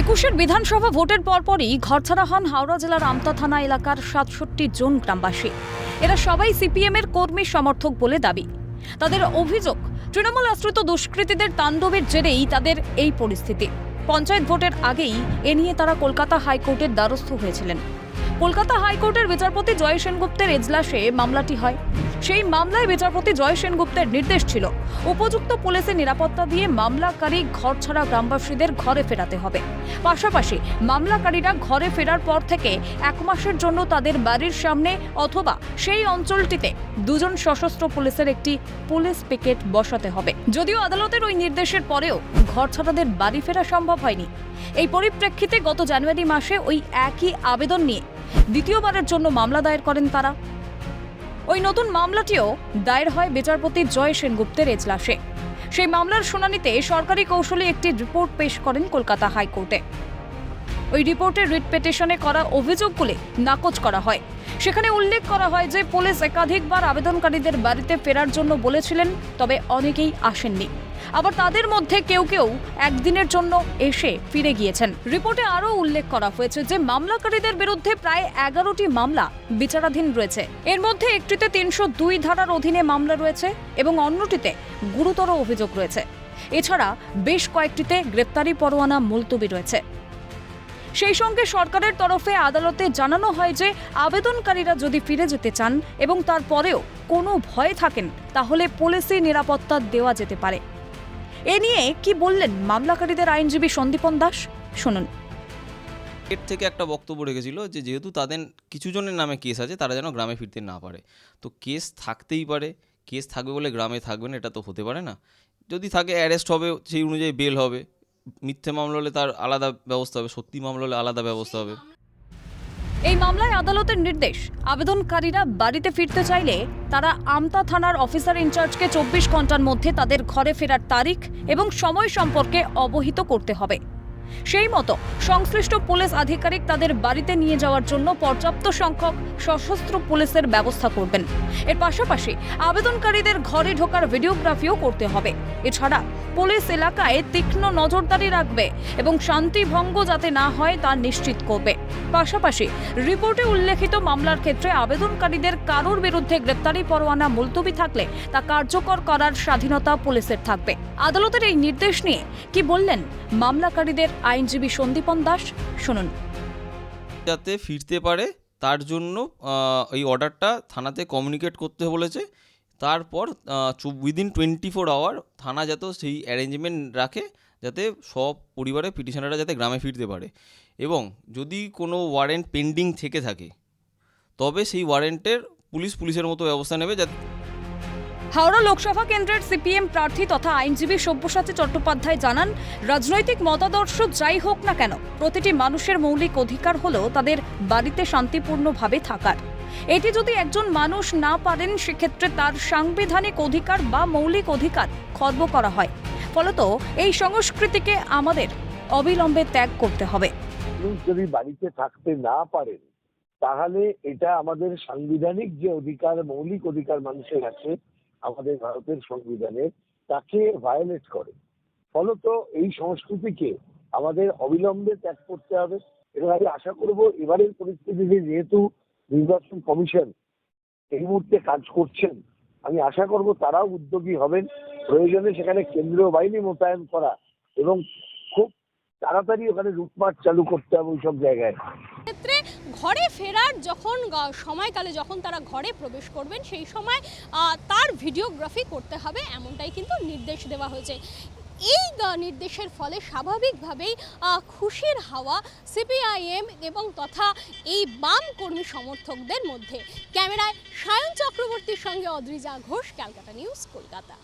একুশের বিধানসভা ভোটের পরপরই ঘরছাড়া হন হাওড়া জেলার আমতা থানা এলাকার সাতষট্টি জন গ্রামবাসী। এরা সবাই সিপিএম এর কর্মী সমর্থক বলে দাবি। তাদের অভিযোগ, তৃণমূল আশ্রিত দুষ্কৃতীদের তাণ্ডবের জেরেই তাদের এই পরিস্থিতি। পঞ্চায়েত ভোটের আগেই এ নিয়ে তারা কলকাতা হাইকোর্টের দ্বারস্থ হয়েছিলেন। কলকাতা হাইকোর্টের বিচারপতি জয় সেনগুপ্তের এজলাসে মামলাটি হয়। সেই মামলায় বিচারপতি জয় সেনগুপ্তের নির্দেশ ছিল। উপযুক্ত পুলিশের নিরাপত্তা দিয়ে মামলাকারী ঘরছাড়া গ্রামবাসীদের ঘরে ফেরাতে হবে। পাশাপাশি মামলাকারীরা ঘরে ফেরার পর থেকে এক মাসের জন্য তাদের বাড়ির সামনে অথবা সেই অঞ্চলটিতে দুজন সশস্ত্র পুলিশের একটি পুলিশ পিকেট বসাতে হবে। যদিও আদালতের ওই নির্দেশের পরেও ঘরছাড়াদের বাড়ি ফেরা সম্ভব হয়নি। এই পরিপ্রেক্ষিতে গত জানুয়ারি মাসে ওই একই আবেদন নিয়ে দ্বিতীয়বারের জন্য মামলা দায়ের করেন তারা। ওই নতুন মামলাটিও দায়ের হয় বিচারপতি জয় সেনগুপ্তের এজলাসে। সেই মামলার শুনানিতে সরকারি কৌশলে একটি রিপোর্ট পেশ করেন কলকাতা হাইকোর্টে। ওই রিপোর্টে রিট পেটিশনে করা অভিযোগগুলি নাকচ করা হয়। সেখানে উল্লেখ করা হয় যে পুলিশ একাধিকবার আবেদনকারীদের বাড়িতে ফেরার জন্য বলেছিলেন, তবে অনেকেই আসেননি। আবার তাদের মধ্যে কেউ কেউ একদিনের জন্য এসে ফিরে গিয়েছেন। রিপোর্টে আরও উল্লেখ করা হয়েছে যে, মামলাকারীদের বিরুদ্ধে প্রায় এগারোটি মামলা বিচারাধীন রয়েছে। এর মধ্যে একটিতে তিনশো দুই ধারার অধীনে মামলা রয়েছে এবং অন্যটিতে গুরুতর অভিযোগ রয়েছে। এছাড়া বেশ কয়েকটিতে গ্রেপ্তারি পরোয়ানা মুলতবি রয়েছে। সেই সঙ্গে সরকারের তরফে আদালতে জানানো হয় যে, আবেদনকারীরা যদি ফিরে যেতে চান এবং তারপরেও কোনো ভয় থাকেন, তাহলে পুলিশি নিরাপত্তা দেওয়া যেতে পারে। এ নিয়ে কি বললেন মামলাকারীদের আইনজীবী সন্দীপন দাস? শুনুন। এর থেকে একটা বক্তব্য রেখেছিল যে যেহেতু তাদের কিছু জনের নামে কেস আছে, তারা যেন গ্রামে ফিরতে না পারে। তো কেস থাকতেই পারে, কেস থাকবে বলে গ্রামে থাকবে না, এটা তো হতে পারে না। যদি থাকে, অ্যারেস্ট হবে, সেই অনুযায়ী বেল হবে। মিথ্যে মামলা হলে তার আলাদা ব্যবস্থা হবে, সত্যি মামলা হলে আলাদা ব্যবস্থা হবে। এই মামলায় আদালতের নির্দেশ। আবেদনকারীরা বাড়িতে ফিরতে চাইলে তারা আমতা থানার অফিসার ইনচার্জকে চব্বিশ ঘণ্টার মধ্যে তাদের ঘরে ফেরার তারিখ এবং সময় সম্পর্কে অবহিত করতে হবে। সেই মতো সংশ্লিষ্ট পুলিশ আধিকারিক তাদের বাড়িতে নিয়ে যাওয়ার জন্য পর্যাপ্ত সংখ্যক সশস্ত্র পুলিশের ব্যবস্থা করবেন। এর পাশাপাশি আবেদনকারীদের ঘরে ঢোকার ভিডিওগ্রাফিও করতে হবে। এছাড়া পুলিশ এলাকায় তীক্ষ্ণ নজরদারি রাখবে এবং শান্তি ভঙ্গ যাতে না হয় তা নিশ্চিত করবে। পাশাপাশি রিপোর্টে উল্লেখিত মামলার ক্ষেত্রে আবেদনকারীদের কারোর বিরুদ্ধে গ্রেপ্তারি পরোয়ানা মুলতবি থাকলে তা কার্যকর করার স্বাধীনতা পুলিশের থাকবে। আদালতের এই নির্দেশ নিয়ে কি বললেন মামলাকারীদের আইনজীবী সন্দীপন দাস শুনুন। যাতে ফিরতে পারে, তার জন্য এই অর্ডারটা থানাতে কমিউনিকেট করতে বলেছে। তারপর উইদিন টোয়েন্টি ফোর আওয়ার থানা যাতে সেই অ্যারেঞ্জমেন্ট রাখে, যাতে সব পরিবারের পিটিশনাররা যাতে গ্রামে ফিরতে পারে। এবং যদি কোনো ওয়ারেন্ট পেন্ডিং থেকে থাকে, তবে সেই ওয়ারেন্টের পুলিশ পুলিশের মতো ব্যবস্থা নেবে যাতে হাওড়া লোকসভা কেন্দ্রের সিপিএম প্রার্থী তথা আইনজীবী সব্যসাচী চট্টোপাধ্যায় জানান, রাজনৈতিক মতাদর্শ যাই হোক না কেন, প্রতিটি মানুষের মৌলিক অধিকার হলো তাদের বাড়িতে শান্তিপূর্ণভাবে থাকার। এটি যদি একজন মানুষ না পারেন, সেক্ষেত্রে তার সাংবিধানিক অধিকার বা মৌলিক অধিকার খর্ব করা হয়। ফলত এই সংস্কৃতিকে আমাদের অবিলম্বে ত্যাগ করতে হবে। যদি বাড়িতে থাকতে না পারেন, তাহলে এটা আমাদের সাংবিধানিক যে অধিকার, মৌলিক অধিকার মানুষের আছে আমাদের ভারতের সংবিধানের তাকে ভায়োলেট করে। ফলত এই সংস্কৃতিকে আমাদের অবিলম্বে ত্যাগ করতে হবে। এবং আমি আশা করব এবারের পরিস্থিতিতে যেহেতু নির্বাচন কমিশন এই মুহূর্তে কাজ করছেন, আমি আশা করব তারাও উদ্যোগী হবেন। প্রয়োজনে সেখানে কেন্দ্রীয় বাহিনী মোতায়েন করা এবং খুব তাড়াতাড়ি ওখানে লুটপাট চালু করতে হবে ওইসব জায়গায়। ক্ষেত্রে ঘরে ফেরার যখন সময়কালে যখন তারা ঘরে প্রবেশ করবেন, সেই সময় তার ভিডিওগ্রাফি করতে হবে, এমনটাই কিন্তু নির্দেশ দেওয়া হয়েছে। এই নির্দেশের ফলে স্বাভাবিকভাবেই খুশির হাওয়া সিপিআইএম এবং তথা এই বাম কর্মী সমর্থকদের মধ্যে। ক্যামেরায় সায়ন চক্রবর্তীর সঙ্গে অদ্রিজা ঘোষ, ক্যালকাটা নিউজ, কলকাতা।